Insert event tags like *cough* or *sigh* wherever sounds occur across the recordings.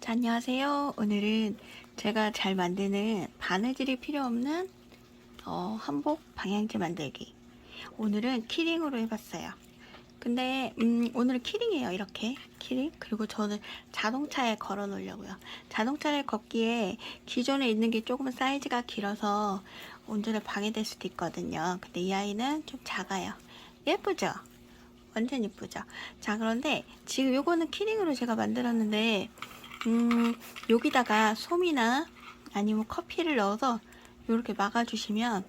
자, 안녕하세요. 오늘은 제가 잘 만드는 바느질이 필요 없는 어, 한복 방향제 만들기. 오늘은 키링으로 해봤어요. 근데 음, 오늘 키링이에요. 이렇게 키링. 그리고 저는 자동차에 걸어 놓으려고요. 자동차에 걷기에 기존에 있는 게 조금 사이즈가 길어서 운전에 방해될 수도 있거든요. 근데 이 아이는 좀 작아요. 예쁘죠? 완전 예쁘죠? 자, 그런데 지금 요거는 키링으로 제가 만들었는데 음, 여기다가 솜이나 아니면 커피를 넣어서 이렇게 막아주시면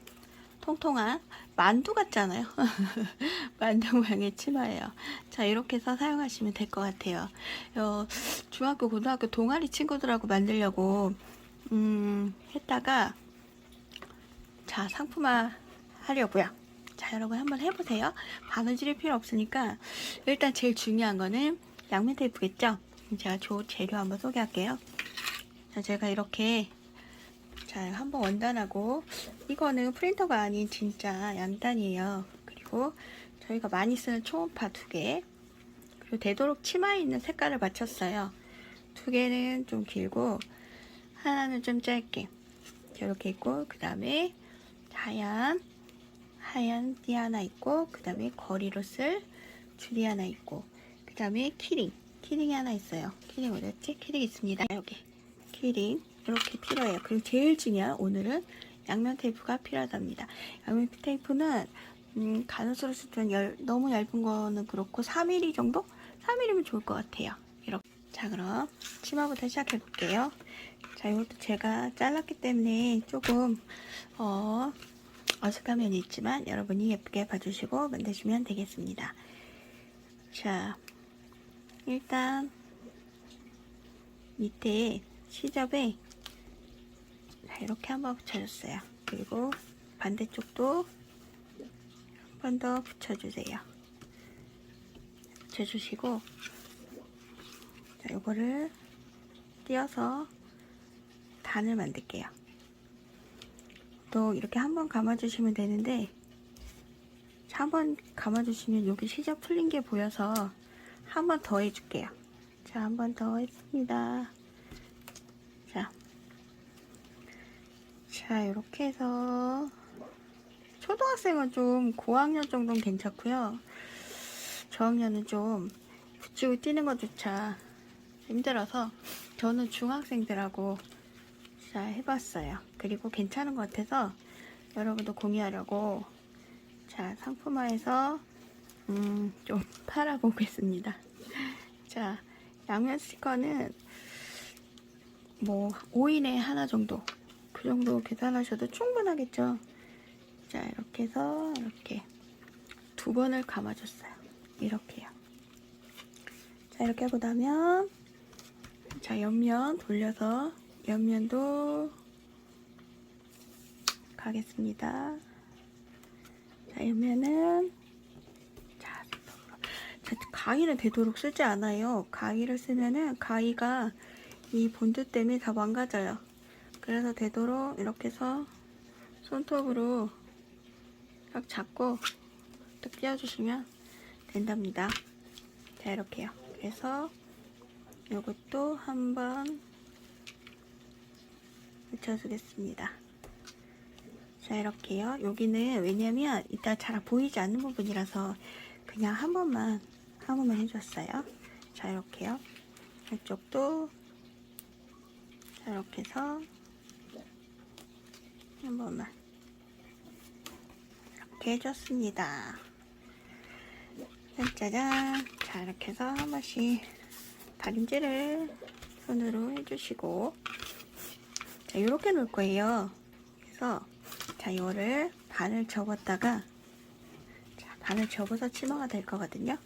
통통한 만두 같잖아요. *laughs* 만두 모양의 치마예요. 자, 이렇게 해서 사용하시면 될 것 같아요. 어, 중학교, 고등학교 동아리 친구들하고 만들려고, 음, 했다가, 자, 상품화 하려고요. 자, 여러분 한번 해보세요. 바느질이 필요 없으니까, 일단 제일 중요한 거는 양면 테이프겠죠? 제가 조 재료 한번 소개할게요. 자, 제가 이렇게 자, 한번 원단하고 이거는 프린터가 아닌 진짜 양단이에요. 그리고 저희가 많이 쓰는 초음파 두 개. 그리고 되도록 치마에 있는 색깔을 맞췄어요. 두 개는 좀 길고 하나는 좀 짧게. 이렇게 있고 그 다음에 하얀 하얀 띠 하나 있고 그 다음에 거리로 쓸 줄이 하나 있고 그 다음에 키링 키링이 하나 있어요. 키링 어디였지? 키링 있습니다. 여기 키링 이렇게 필요해요. 그리고 제일 중요한 오늘은 양면 테이프가 필요하답니다. 양면 테이프는 음, 가능스러울 때 열, 너무 얇은 거는 그렇고 3mm 정도? 3mm면 좋을 것 같아요. 이렇게. 자 그럼 치마부터 시작해 볼게요. 자 이것도 제가 잘랐기 때문에 조금 어, 어색한 면이 있지만 여러분이 예쁘게 봐주시고 만드시면 되겠습니다. 자 일단 밑에 시접에 자, 이렇게 한번 붙여줬어요. 그리고 반대쪽도 한 번 더 붙여주세요. 붙여주시고 자, 이거를 띄어서 단을 만들게요. 또 이렇게 한 번 감아주시면 되는데 한 번 감아주시면 여기 시접 풀린 게 보여서 한 번 더 해줄게요. 자, 한 번 더 했습니다. 자, 자, 이렇게 해서 초등학생은 좀 고학년 정도는 괜찮고요. 저학년은 좀 붙이고 뛰는 것조차 힘들어서 저는 중학생들하고 자 해봤어요. 그리고 괜찮은 것 같아서 여러분도 공유하려고 자 상품화해서 음, 좀 팔아보겠습니다. 자 양면 스티커는 뭐 5인에 하나 정도 그 정도 계산하셔도 충분하겠죠. 자 이렇게 해서 이렇게 두 번을 감아줬어요. 이렇게요. 자 이렇게 하고 나면 자 옆면 돌려서 옆면도 가겠습니다. 자 옆면은 가위는 되도록 쓰지 않아요. 가위를 쓰면은 가위가 이 본드 때문에 다 망가져요. 그래서 되도록 이렇게 해서 손톱으로 딱 잡고 딱 띄워주시면 된답니다. 자 이렇게요. 그래서 이것도 한번 붙여주겠습니다. 자 이렇게요. 여기는 왜냐면 이따 잘 보이지 않는 부분이라서 그냥 한 번만 한 번만 해줬어요. 자 이렇게요. 이쪽도 자 이렇게 해서 한 번만 이렇게 해줬습니다. 짜잔. 자 이렇게 해서 한 번씩 다림질을 손으로 해주시고 자 이렇게 놓을 거예요. 그래서 자 이거를 반을 접었다가 자 반을 접어서 치마가 될 거거든요.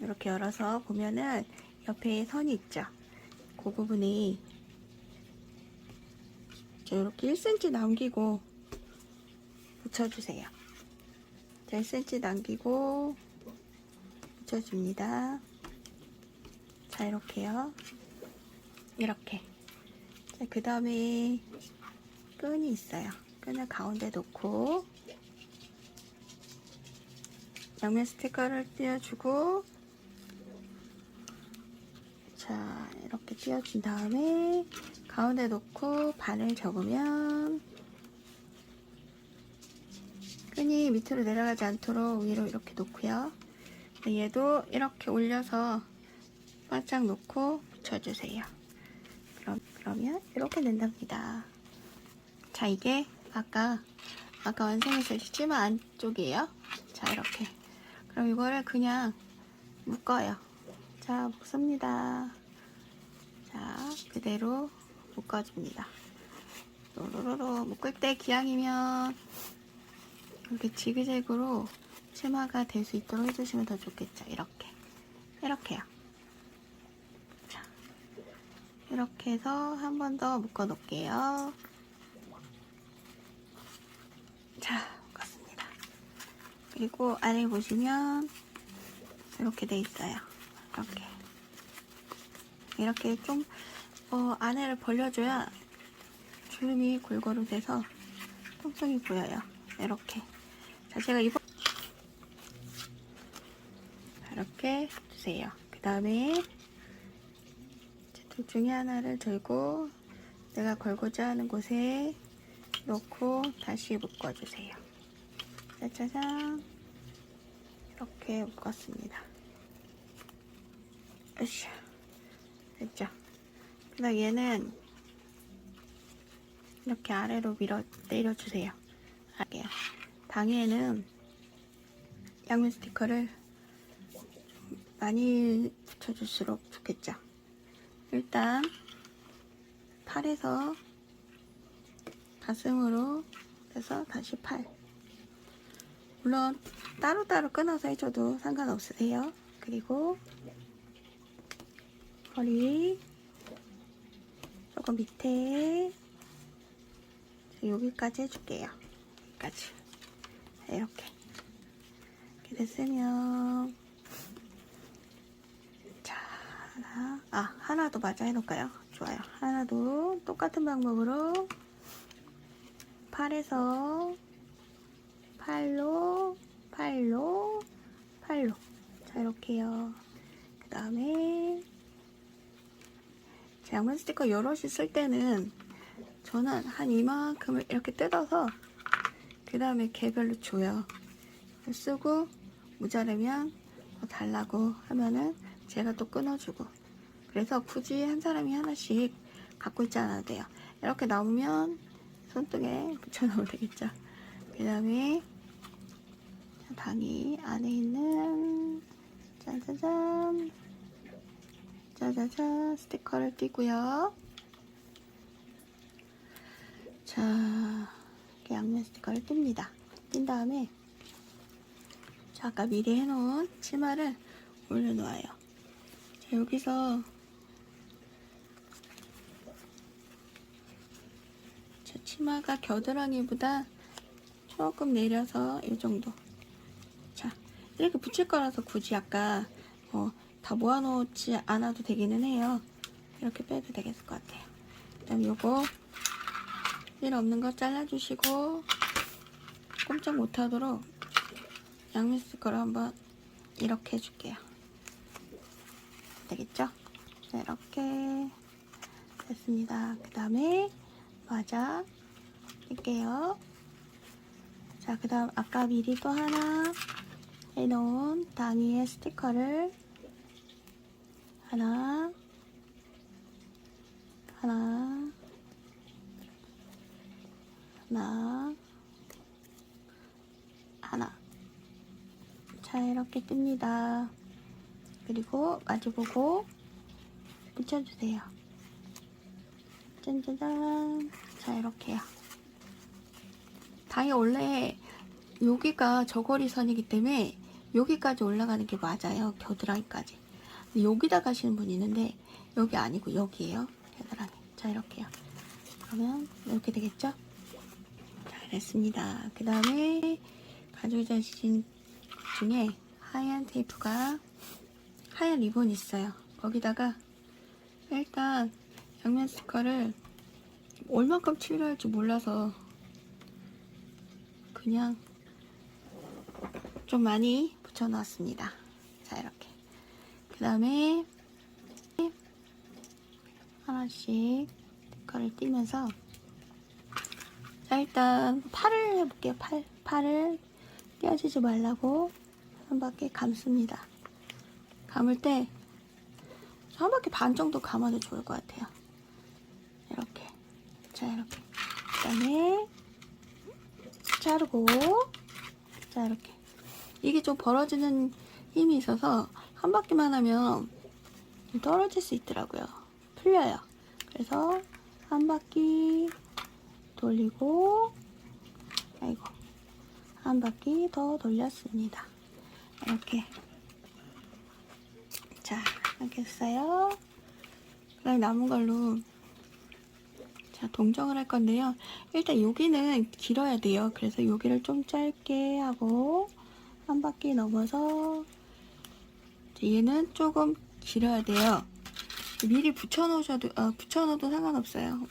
이렇게 열어서 보면은 옆에 선이 있죠. 그 부분이 자 이렇게 1cm 남기고 붙여주세요. 자 1cm 남기고 붙여줍니다. 자 이렇게요. 이렇게. 자, 그 다음에 끈이 있어요. 끈을 가운데 놓고 양면 스티커를 띄워주고 자, 이렇게 띄워준 다음에 가운데 놓고 반을 접으면 끈이 밑으로 내려가지 않도록 위로 이렇게 놓고요. 얘도 이렇게 올려서 바짝 놓고 붙여주세요. 그럼, 그러면 이렇게 된답니다. 자, 이게 아까, 아까 완성했을 때 치마 안쪽이에요. 자, 이렇게. 그럼 이거를 그냥 묶어요. 자, 묶습니다. 자, 그대로 묶어줍니다. 로로로로 묶을 때 기왕이면 이렇게 지그재그로 치마가 될 수 있도록 해주시면 더 좋겠죠. 이렇게. 이렇게요. 자, 이렇게 해서 한 번 더 묶어 놓을게요. 자, 묶었습니다. 그리고 아래 보시면 이렇게 돼 있어요. 이렇게. 이렇게 좀, 어, 안에를 벌려줘야 주름이 골고루 돼서 통통이 보여요. 이렇게. 자, 제가 이번, 이렇게 주세요. 그 다음에, 둘 중에 하나를 들고, 내가 걸고자 하는 곳에 놓고 다시 묶어주세요. 짜자잔. 이렇게 묶었습니다. 으쌰. 됐죠? 그 다음 얘는 이렇게 아래로 밀어 내려주세요. 할게요. 당에는 양면 스티커를 많이 붙여줄수록 좋겠죠. 일단 팔에서 가슴으로 해서 다시 팔. 물론 따로따로 끊어서 해줘도 상관없으세요. 그리고 허리 조금 밑에 여기까지 해줄게요. 여기까지 자, 이렇게 이렇게 됐으면 자 하나 아 하나 더 마저 해놓을까요? 좋아요. 하나도 똑같은 방법으로 팔에서 팔로 팔로 팔로 자 이렇게요. 그 다음에 양면 스티커 여럿이 쓸 때는 저는 한 이만큼을 이렇게 뜯어서 그 다음에 개별로 줘요. 쓰고 모자르면 더 달라고 하면은 제가 또 끊어주고 그래서 굳이 한 사람이 하나씩 갖고 있지 않아도 돼요. 이렇게 나오면 손등에 붙여놓으면 되겠죠. 그 다음에 방이 안에 있는 짜자잔 짜자잔 스티커를 띄고요. 자, 이렇게 양면 스티커를 띱니다. 띈 다음에 자, 아까 미리 해놓은 치마를 올려놓아요. 자, 여기서 자, 치마가 겨드랑이보다 조금 내려서 이 정도. 자, 이렇게 붙일 거라서 굳이 아까 어, 다 모아놓지 않아도 되기는 해요. 이렇게 빼도 되겠을 것 같아요. 그다음 요거 일 없는 거 잘라주시고 꼼짝 못하도록 양면 스티커를 한번 이렇게 해줄게요. 되겠죠? 자, 이렇게 됐습니다. 그 다음에 맞아 낄게요. 자, 그 다음 아까 미리 또 하나 해놓은 당이의 스티커를 하나, 하나, 하나, 하나. 자, 이렇게 뜹니다. 그리고 마주보고 붙여주세요. 짠짜잔. 자, 이렇게요. 당이 원래 여기가 저고리 선이기 때문에 여기까지 올라가는 게 맞아요. 겨드랑이까지. 여기다 가시는 분이 있는데 여기 아니고 여기에요. 겨드랑이. 자, 이렇게요. 그러면 이렇게 되겠죠? 자, 됐습니다. 그 다음에 가죽 자신 중에 하얀 테이프가 하얀 리본이 있어요. 거기다가 일단 양면 스티커를 얼만큼 칠해야 할지 몰라서 그냥 좀 많이 붙여놨습니다. 자 이렇게 그 다음에 하나씩 스티커를 띄면서 자 일단 팔을 해볼게요. 팔 팔을 떼어지지 말라고 한 바퀴 감습니다. 감을 때 한 바퀴 반 정도 감아도 좋을 것 같아요. 이렇게. 자 이렇게. 그 다음에 자르고 자 이렇게. 이게 좀 벌어지는 힘이 있어서 한 바퀴만 하면 좀 떨어질 수 있더라고요. 풀려요. 그래서 한 바퀴 돌리고 아이고 한 바퀴 더 돌렸습니다. 이렇게. 자 이렇게 했어요? 그다음에 남은 걸로 자 동정을 할 건데요. 일단 여기는 길어야 돼요. 그래서 여기를 좀 짧게 하고 한 바퀴 넘어서 얘는 조금 길어야 돼요. 미리 붙여놓으셔도 어, 붙여놓어도 상관없어요.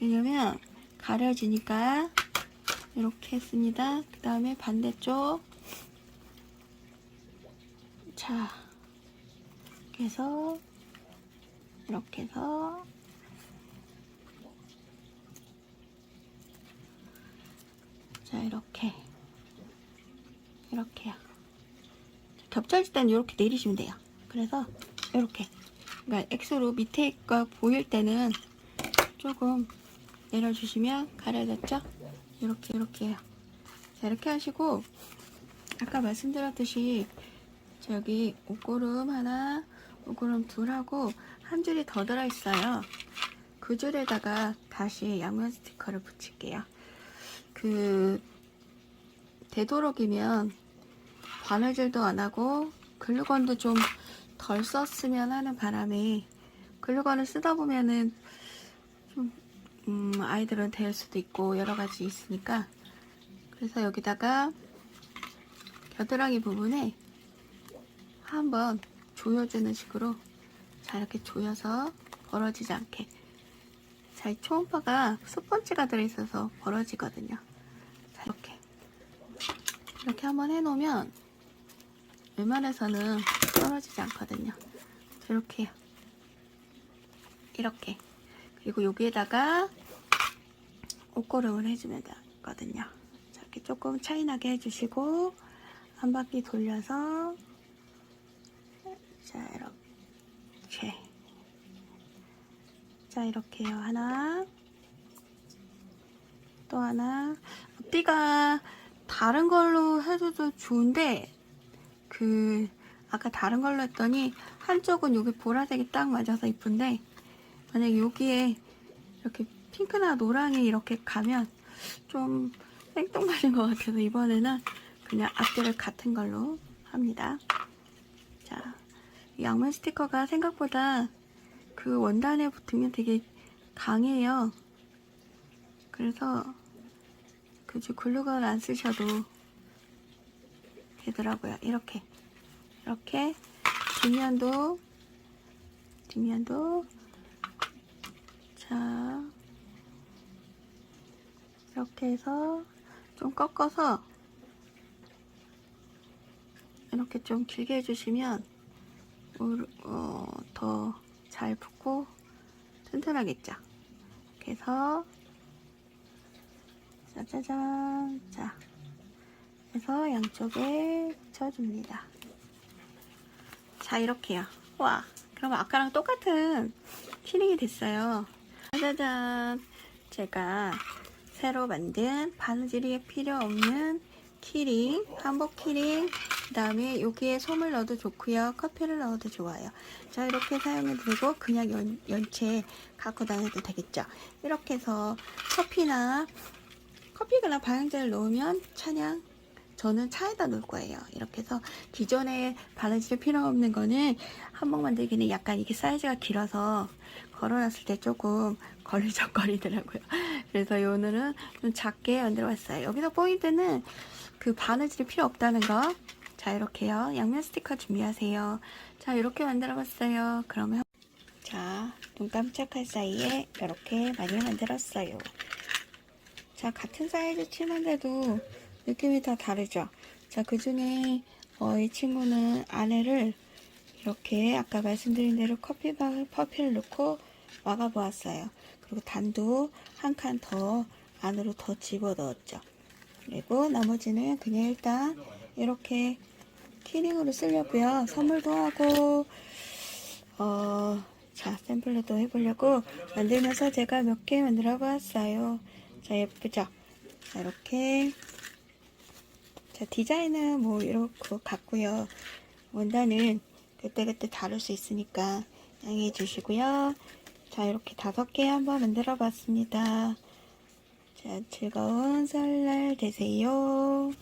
왜냐면 가려지니까 이렇게 했습니다. 그 다음에 반대쪽. 자 이렇게 해서 이렇게 해서 자 이렇게. 이렇게요 겹쳐질 때는 이렇게 내리시면 돼요. 그래서 이렇게. 그러니까 X로 밑에 거 보일 때는 조금 내려주시면 가려졌죠? 이렇게 이렇게. 해요 자 이렇게 하시고 아까 말씀드렸듯이 저기 옷고름 하나 옷고름 둘 하고 한 줄이 더 들어있어요. 그 줄에다가 다시 양면 스티커를 붙일게요. 그 되도록이면 바느질도 안 하고 글루건도 좀 덜 썼으면 하는 바람에 글루건을 쓰다 보면은 좀 음, 아이들은 될 수도 있고 여러 가지 있으니까. 그래서 여기다가 겨드랑이 부분에 한번 조여주는 식으로 자 이렇게 조여서 벌어지지 않게. 자 이 초음파가 스펀지가 들어있어서 벌어지거든요. 자 이렇게. 이렇게 한번 해놓으면 웬만해서는 떨어지지 않거든요. 자, 이렇게요 이렇게. 그리고 여기에다가 옷고름을 해주면 되거든요. 자, 이렇게 조금 차이나게 해주시고 한 바퀴 돌려서 자 이렇게. 자 이렇게요. 하나. 또 하나. 앞뒤가 다른 걸로 해줘도 좋은데 그 아까 다른 걸로 했더니 한쪽은 여기 보라색이 딱 맞아서 이쁜데 만약에 여기에 이렇게 핑크나 노랑이 이렇게 가면 좀 생뚱맞은 것 같아서 이번에는 그냥 앞뒤를 같은 걸로 합니다. 자, 이 양면 스티커가 생각보다 그 원단에 붙으면 되게 강해요. 그래서 굳이 글루건을 안 쓰셔도 되더라고요. 이렇게. 이렇게. 뒷면도. 뒷면도. 자. 이렇게 해서 좀 꺾어서 이렇게 좀 길게 해주시면 어, 더 잘 붙고 튼튼하겠죠. 해서 짜자잔. 자 해서 양쪽에 붙여줍니다. 자 이렇게요. 와 그럼 아까랑 똑같은 키링이 됐어요. 짜자잔 제가 새로 만든 바느질이 필요 없는 키링, 한복 키링, 그 다음에 여기에 솜을 넣어도 좋고요. 커피를 넣어도 좋아요. 자 이렇게 사용해도 되고 그냥 연, 연체 갖고 다녀도 되겠죠. 이렇게 해서 커피나 커피나 방향제를 넣으면 찬양 저는 차에다 놓을 거예요. 이렇게 해서 기존에 바느질 필요 없는 거는 한복 만들기는 약간 이게 사이즈가 길어서 걸어놨을 때 조금 *laughs* 걸리적거리더라고요. *laughs* 그래서 오늘은 좀 작게 만들어 봤어요. 여기서 포인트는 그 바느질이 필요 없다는 거. 자, 이렇게요. 양면 스티커 준비하세요. 자, 이렇게 만들어 봤어요. 그러면 자, 눈 깜짝할 사이에 이렇게 많이 만들었어요. 자, 같은 사이즈 치마인데도 느낌이 다 다르죠? 자, 그 중에 어, 이 친구는 안에를 이렇게 아까 말씀드린 대로 커피바, 커피를 넣고 막아 보았어요. 그리고 단도 한 칸 더 안으로 더 집어 넣었죠. 그리고 나머지는 그냥 일단 이렇게 키링으로 쓰려고요. 선물도 하고 어, 자 샘플로도 해보려고 만들면서 제가 몇 개 만들어 보았어요. 자 예쁘죠? 자 이렇게 자 디자인은 뭐 이렇게 같고요. 원단은 그때그때 다룰 수 있으니까 양해해 주시고요. 자 이렇게 다섯 개 한번 만들어 봤습니다. 자 즐거운 설날 되세요.